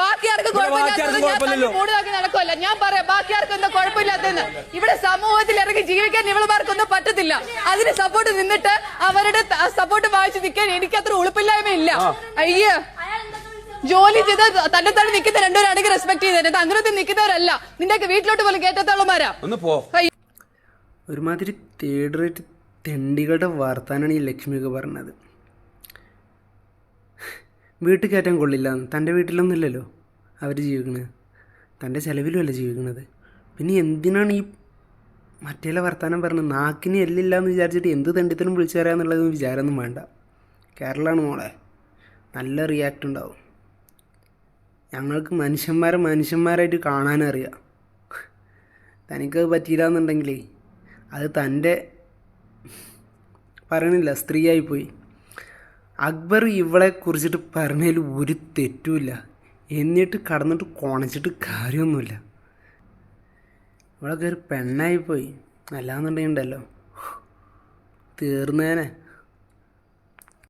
ബാക്കി ആർക്കും. നടക്കുമല്ല ഞാൻ പറയാം ബാക്കി ആർക്കും എന്താ കുഴപ്പമില്ലാത്തെന്ന് ഇവിടെ സമൂഹത്തിൽ ഇറങ്ങി ജീവിക്കാൻ ഇവളുമാർക്കൊന്നും പറ്റത്തില്ല. അതിന് സപ്പോർട്ട് നിന്നിട്ട് അവരുടെ സപ്പോർട്ട് വായിച്ച് നിൽക്കാൻ എനിക്ക് അത്ര ഉളുപ്പില്ലായ്മയില്ല അയ്യേ. ജോലി ചെയ്ത് തന്നെ തന്നെ നിൽക്കുന്ന രണ്ടുപേരാണെങ്കിൽ റെസ്പെക്ട് ചെയ്തത് അങ്ങനത്തെ നിൽക്കുന്നവരല്ല. നിന്റെയൊക്കെ വീട്ടിലോട്ട് പോലും കേട്ടത്തോളമാരാ ഒന്ന് പോ. ഒരുമാതിരി തേർഡ് റേറ്റ് തെണ്ടികളുടെ വാർത്താനാണ് ഈ ലക്ഷ്മിയൊക്കെ പറഞ്ഞത്. വീട്ടിൽ കയറ്റാൻ കൊള്ളില്ല. തന്റെ വീട്ടിലൊന്നുമില്ലല്ലോ അവർ ജീവിക്കുന്നത് തന്റെ ചിലവിലുമല്ല ജീവിക്കുന്നത് പിന്നെ എന്തിനാണ് ഈ മറ്റേല വർത്തമാനം പറഞ്ഞത്? നാക്കിന് എല്ലില്ല എന്ന് വിചാരിച്ചിട്ട് എന്ത് തെണ്ടിത്തലും വിളിച്ചു തരാന്നുള്ളത് വിചാരമൊന്നും വേണ്ട. കേരളമാണ് മോളെ. നല്ല റിയാക്ട് ഉണ്ടാവും. ഞങ്ങൾക്ക് മനുഷ്യന്മാരെ മനുഷ്യന്മാരായിട്ട് കാണാനറിയാം. തനിക്കത് പറ്റിയില്ല എന്നുണ്ടെങ്കിലേ അത് തന്റെ പറയണില്ല സ്ത്രീയായിപ്പോയി. അക്ബർ ഇവളെ കുറിച്ചിട്ട് പറഞ്ഞതിൽ ഒരു തെറ്റുമില്ല. എന്നിട്ട് കടന്നിട്ട് കുണച്ചിട്ട് കാര്യമൊന്നുമില്ല. ഇവളൊക്കെ ഒരു പെണ്ണായിപ്പോയി. അല്ലാന്നുണ്ടെങ്കിൽ ഉണ്ടല്ലോ തീർന്നേനെ.